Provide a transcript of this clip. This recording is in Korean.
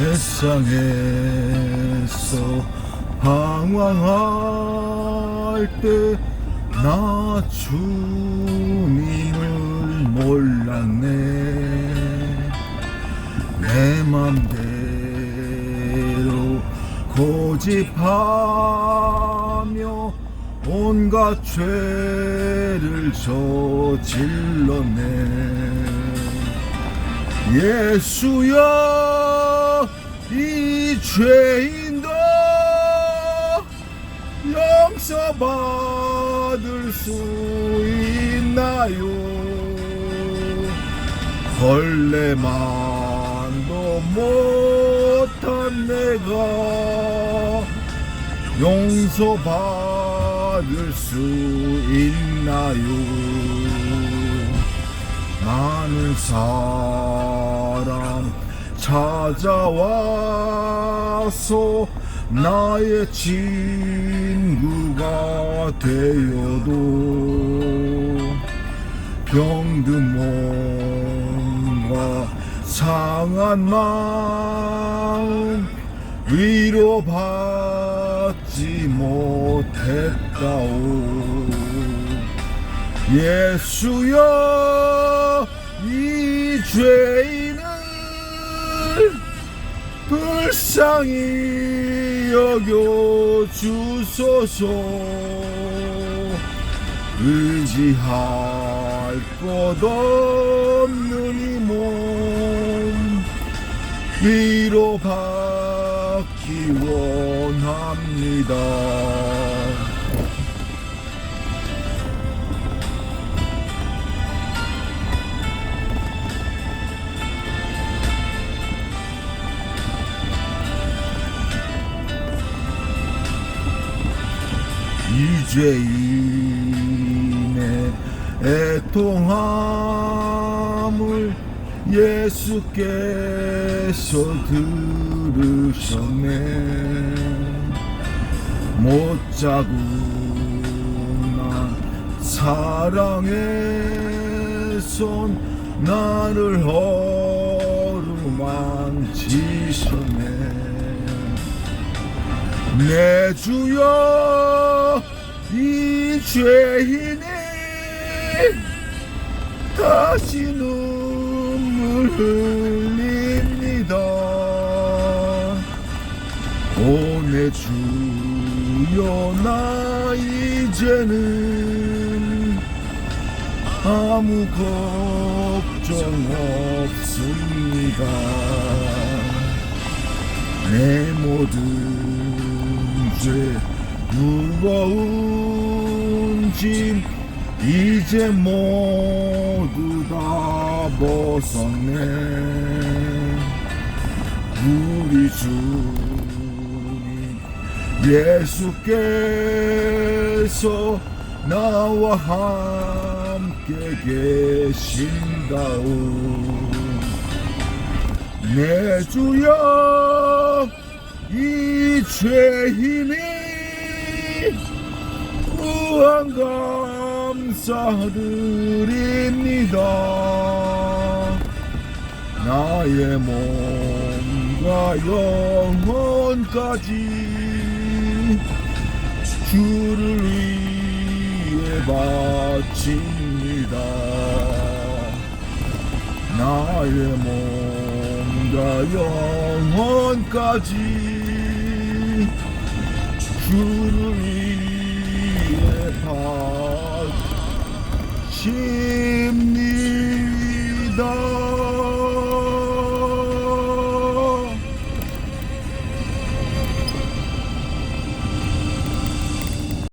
세상에서 방황할 때 나 주님을 몰랐네. 내 맘대로 고집하며 온갖 죄를 저질렀네. 예수여 이 죄인도 용서받을 수 있나요? 벌레만도 못한 내가 용서받을 수 있나요? 많은 사람 찾아와서 나의 친구가 되어도 병든 몸과 상한 마음 위로받지 못했다오. 예수여 이 죄인 불쌍히 여겨 주소서. 의지할 것 없는 이 몸 위로 받기 원합니다 이죄인의 애통함을 예수께서 들으셨네. 못자국난 사랑의 손 나를 어루만지셨네 내 주여 이 죄인이 다시 눈물 흘립니다. 오 내 주여 나 이제는 아무 걱정 없습니다. 내 모든 죄 무거운 짐 이제 모두 다 벗었네 우리 주님 예수께서 나와 함께 계신다오. 내 주여 이 죄인이 무한 감사드립니다. 나의 몸과 영혼까지 주를 위해 바칩니다. 나의 몸 과 영혼까지